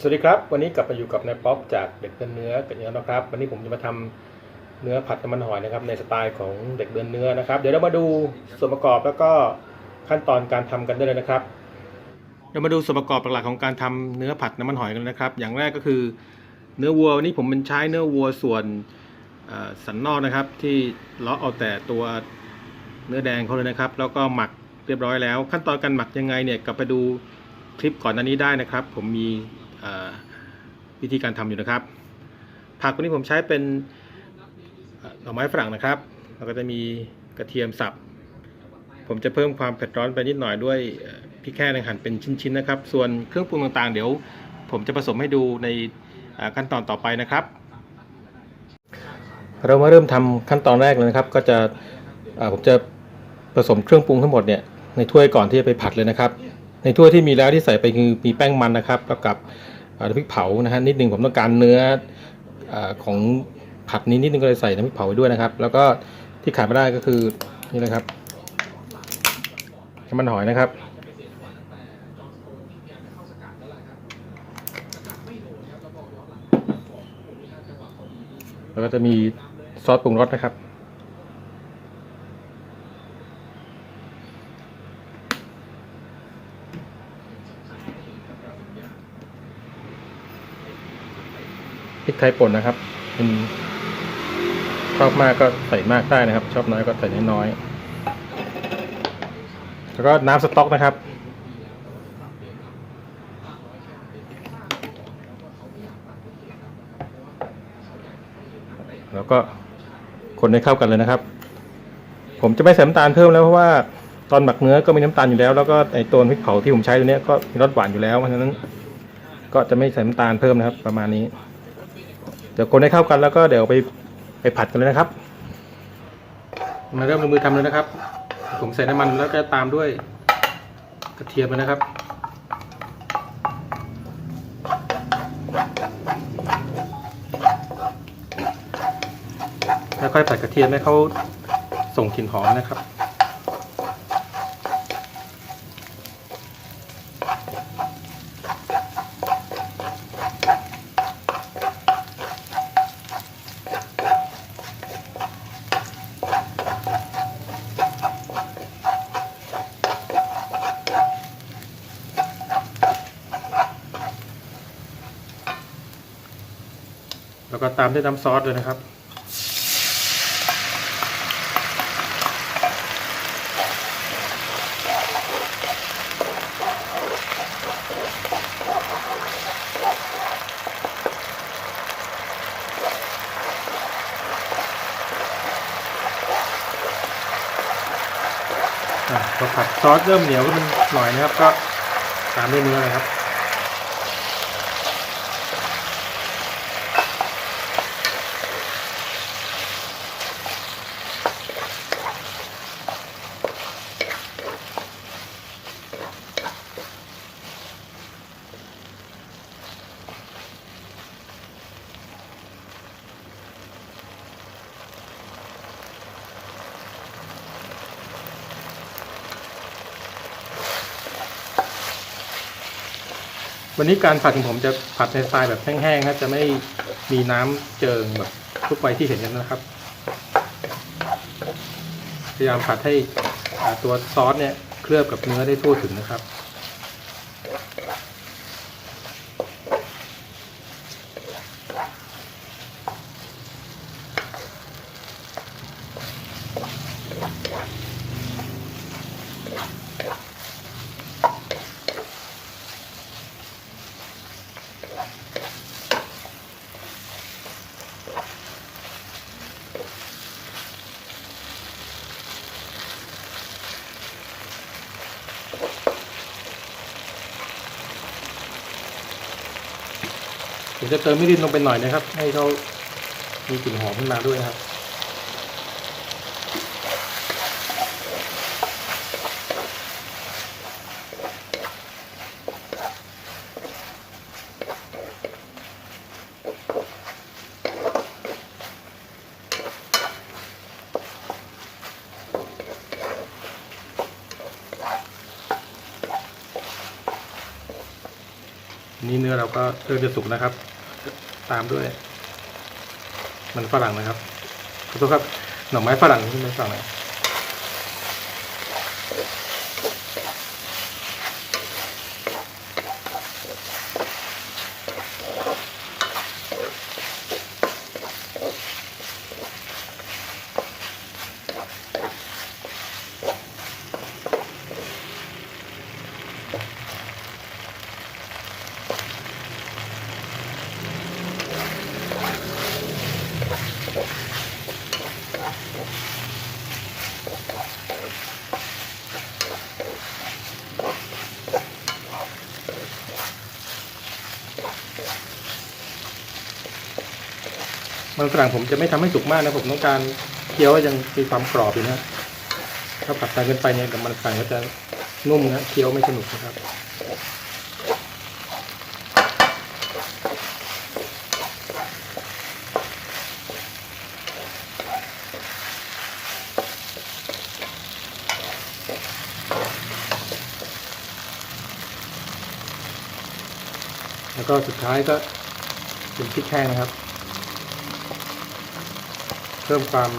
สวัสดีครับ วันนี้กลับมาอยู่กับนายป๊อปจากเด็กเดินเนื้อกันแล้วนะครับ วันนี้ผมจะมาทำเนื้อผัดน้ำมันหอยนะครับ ในสไตล์ของเด็กเดินเนื้อนะครับ เดี๋ยวเรามาดูส่วนประกอบแล้วก็ขั้นตอนการทำกันได้เลยนะครับเรามาดูส่วนประกอบหลักๆของการทำเนื้อผัดน้ำมันหอยกันนะครับ อย่างแรกก็คือเนื้อวัววันนี้ผมเป็นใช้เนื้อวัวส่วนสันนอกนะครับ ที่เลาะเอาแต่ตัวเนื้อแดงเขาเลยนะครับ แล้วก็หมักเรียบร้อยแล้ว ขั้นตอนการหมักยังไงเนี่ยกลับไปดูคลิปก่อนหน้านี้ได้นะครับ ผมมี วิธีการทำอยู่นะครับ ผักวันนี้ผมใช้เป็นเอ่อหน่อไม้ฝรั่งนะครับแล้วก็จะมีกระเทียมสับ ผมจะเพิ่มความเผ็ดร้อนไปนิดหน่อยด้วยเอ่อพริกแห้งหั่นเป็นชิ้นๆนะครับ ส่วนเครื่องปรุงต่างๆ เดี๋ยว ผมจะผสมให้ดูในขั้นตอนต่อไปนะครับ เรามาเริ่มทำขั้นตอนแรกเลยนะครับ ก็จะผมจะผสมเครื่องปรุงทั้งหมดเนี่ยในถ้วยก่อนที่จะไปผัดเลยนะครับ ในถ้วยที่มีแล้วที่ใส่ไปคือมีแป้งมันนะครับแล้วกับ น้ำพริกเผานะฮะนิดหนึ่งผมต้องการเนื้ออของผัดนี้นิดนึงก็เลยใส่น้ำพริกเผาไปด้วยนะครับ แล้วก็ที่ขาดไม่ได้ก็คือนี่นะครับน้ำมันหอยนะครับแล้วก็จะมีซอสปรุงรสนะครับ พริกไทยป่นนะครับ เป็นชอบมากก็ใส่มากได้นะครับ ชอบน้อยก็ใส่น้อยๆแล้วก็น้ำสต๊อกนะครับแล้วก็คนให้เข้ากันเลยนะครับ ผมจะไม่ใส่น้ำตาลเพิ่มแล้วเพราะว่าตอนหมักเนื้อก็มีน้ำตาลอยู่แล้ว แล้วก็ไอตัวพริกเผาที่ผมใช้ตัวนี้ก็มีรสหวานอยู่แล้วเพราะฉะนั้น ก็จะไม่ใส่น้ำตาลเพิ่มนะครับ ประมาณนี้ เดี๋ยวคนให้เข้ากันแล้วก็เดี๋ยวไปไปผัดกันเลยนะครับ มาเริ่มลงมือทำเลยนะครับ ผมใส่น้ำมันแล้วก็ตามด้วยกระเทียมนะครับแล้วค่อยผัดกระเทียมให้เขาส่งกลิ่นหอมนะครับ ก็ตามด้วยน้ำซอสเลยนะครับ พอผัดซอสเริ่มเหนียวขึ้นหน่อยนะครับ ก็ตามด้วยเนื้อเลยครับ วันนี้การผัดของผมจะผัดในสไตล์แบบแห้งๆครับจะไม่มีน้ำเจิงแบบทุกไปที่เห็นกันนะครับ พยายามผัดให้ตัวซอสเนี่ยเคลือบกับเนื้อได้ทั่วถึงนะครับ ผมจะเติมมิรินลงไปหน่อยนะครับ ให้เขามีกลิ่นหอมขึ้นมาด้วยครับนี่เนื้อเราก็เริ่มจะสุกนะครับ ตามด้วย มันฝรั่งนะครับขอโทษครับหน่อไม้ฝรั่งที่มันฝรั่งนะ มันฝรั่งผมจะไม่ทำให้สุกมากนะผมต้องการเคี้ยวยังมีความกรอบอยู่นะถ้าผัดนานเกินไปเนี่ยเดี๋ยวมันฝรั่งก็จะนุ่มนะเคี้ยวไม่สนุกนะครับแล้วก็สุดท้ายก็เป็นพริกแห้งนะครับ เพิ่มความ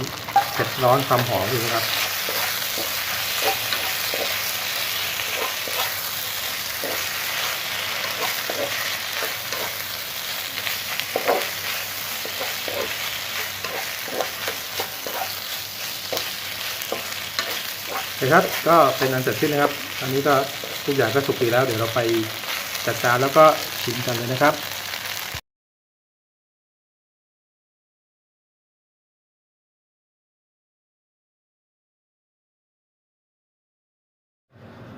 เผ็ดร้อนความหอมอีกนะครับโอเคครับก็เป็นอันเสร็จสิ้นนะครับ อันนี้ก็ทุกอย่างก็สุกดีแล้ว เดี๋ยวเราไปจัดจานแล้วก็ชิมกันเลยนะครับ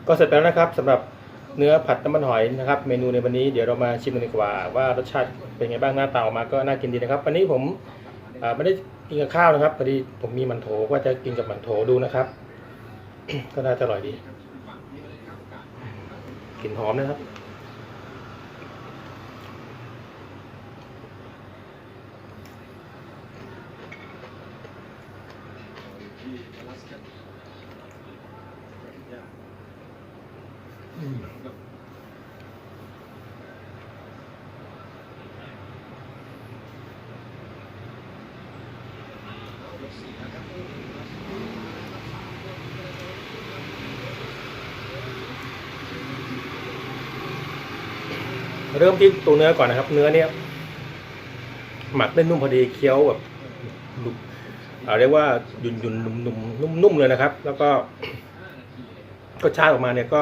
ก็เสร็จแล้วนะครับสำหรับเนื้อผัดน้ำมันหอยนะครับ เมนูในวันนี้เดี๋ยวเรามาชิมกันดีกว่า ว่ารสชาติเป็นไงบ้างหน้าตาออกมาก็น่ากินดีนะครับ วันนี้ผมไม่ได้กินกับข้าวนะครับพอดีผมมีมันโถว่าจะกินกับมันโถดูนะครับ ก็น่าจะอร่อยดีกลิ่นหอมนะครับ เริ่มที่ตัวเนื้อก่อนนะครับ เนื้อเนี่ยหมักได้นุ่มพอดีเคี้ยวแบบนุ่มอ่าเรียกว่าหยุ่นหยุ่นนุ่มนุ่มนุ่มนุ่มเลยนะครับ แล้วก็ก็ชาติออกมาเนี่ยก็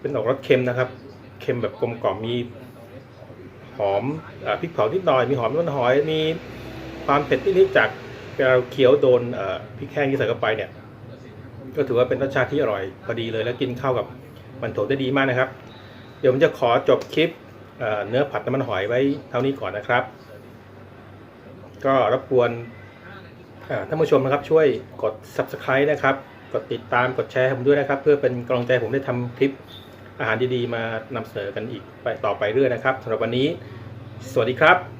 เป็นออกรสเค็มนะครับ เค็มแบบกลมกล่อมมีหอมอาพริกเผานิดหน่อยมีหอมน้นหอยมีความเผ็ดนิดๆจากเราเคี้ยวโดนอ่อพริกแห้งที่ใส่เข้าไปเนี่ย ก็ถือว่าเป็นรสชาติที่อร่อยพอดีเลยแล้วกินเข้ากับมันโถได้ดีมากนะครับ เดี๋ยวผมจะขอจบคลิป เนื้อผัดน้ำมันหอยไว้เท่านี้ก่อนนะครับ ก็รบกวนท่านผู้ชมนะครับช่วยกด subscribe นะครับ กดติดตามกดแชร์ให้ผมด้วยนะครับ เพื่อเป็นกำลังใจผมได้ทำคลิปอาหารดีๆ มานำเสนอกันอีกไปต่อไปเรื่อยนะครับสำหรับวันนี้ สวัสดีครับ